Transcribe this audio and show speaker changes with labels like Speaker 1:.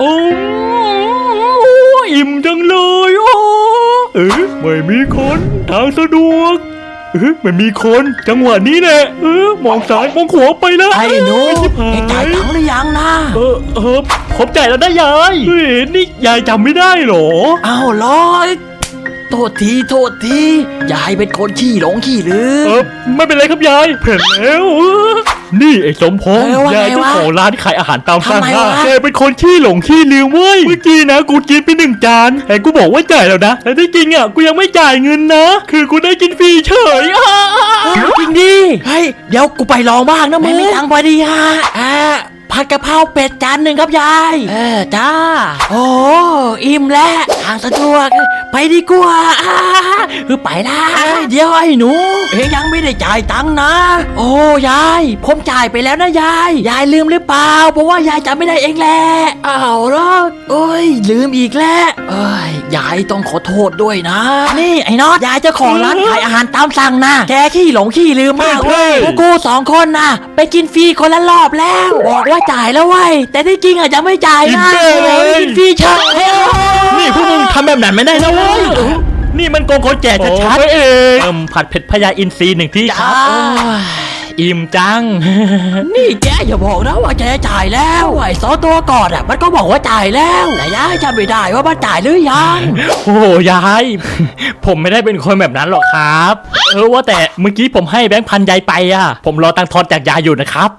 Speaker 1: โอ้อิ่มจังเลยโอ้เอ๊ะไม่มีคนทางสะดวกเอ๊ะไม่มีคนจังหวะนี้แหละเออมองซ้ายมองขวาไปแล้ว
Speaker 2: ไอ้หนู
Speaker 1: ชิบหา
Speaker 2: เอ็งจ่าย
Speaker 1: ย
Speaker 2: ตังค์หรือยังนะ
Speaker 1: เออเออผมจ่ายแล้วนะยายเฮ้ยนี่ยายจำไม่ได้เหรอ
Speaker 2: อ้าวร้อยโทษทีโทษทียายเป็นคนขี้หลงขี้ลืม
Speaker 1: เออไม่เป็นไรครับยายเห็นแล้วเออ นี่ไอ้สมพงษ์
Speaker 2: เออว่าไง
Speaker 1: ยายเจ้าวะของร้านขายอาหารตามสั่ง
Speaker 2: ทำไม
Speaker 1: อะ
Speaker 2: วะ
Speaker 1: แกเป็นคนขี้หลงขี้ลืมเว้ย เมื่อกี้นะกูกินไปหนึ่งจานแต่กูบอกว่าจ่ายแล้วนะ แต่ที่จริงอะกูยังไม่จ่ายเงินนะ คือกูได้กินฟรีเฉยอะ
Speaker 2: จริงดิเฮ้ยเดี๋ยวกูไปลองบ้างนะมึงไม่มีตังค์พอดีฮะอ่าผัดกะเพราเป็ดจานหนึ่งครับยาย เออจ้า โอ้อิ่มแล้วทางสะดวก ไปดีกว่าอ่าคือไปละเอ้ยเดี๋ยวไอ้หนู เอ็งยังไม่ได้จ่ายตังค์นะ โอ้ยาย ผมจ่ายไปแล้วนะยาย ยายลืมหรือเปล่า เพราะว่ายายจำไม่ได้เองแหละอ้าวเหรอโอ้ย ลืมอีกแล้วเอ้ยยายต้องขอโทษด้วยนะ นี่ไอ้น็อตยายเจ้าของร้านขายอาหารตามสั่งนะแกขี้หลงขี้ลืมมากเว้ยพวกกูสองคนนะไปกินฟรีคนละรอบแล้ว บอกว่าจ่ายแล้วเว้ยแต่ที่จริงอาจจะไม่จ่ายนะ
Speaker 1: กินฟรีเลย
Speaker 2: กินฟรีเฉย
Speaker 1: นี่พวกมึงทำ แบบนั้นไม่ได้นะเว้ยนี่มันโกงคนแก่ชัดๆเองเอิ่มผัดเผ็ดพญาอินทรีหนึ่งที่ค
Speaker 2: จ้า
Speaker 1: รับอิ่มจัง
Speaker 2: นี่แกอย่าบอกนะว่าแกจ่ายแล้วไอ้สองตัวก่อนอะมันก็บอกว่าจ่ายแล้วแต่ยายจำไม่ได้ว่ามันจ่ายหรือยัง
Speaker 1: โอ้ยาย ผมไม่ได้เป็นคนแบบนั้นหรอกครับ เออว่าแต่เมื่อกี้ผมให้แบงค์พันยายไปอะ ผมรอตังค์ทอนจากยายอยู่นะครับ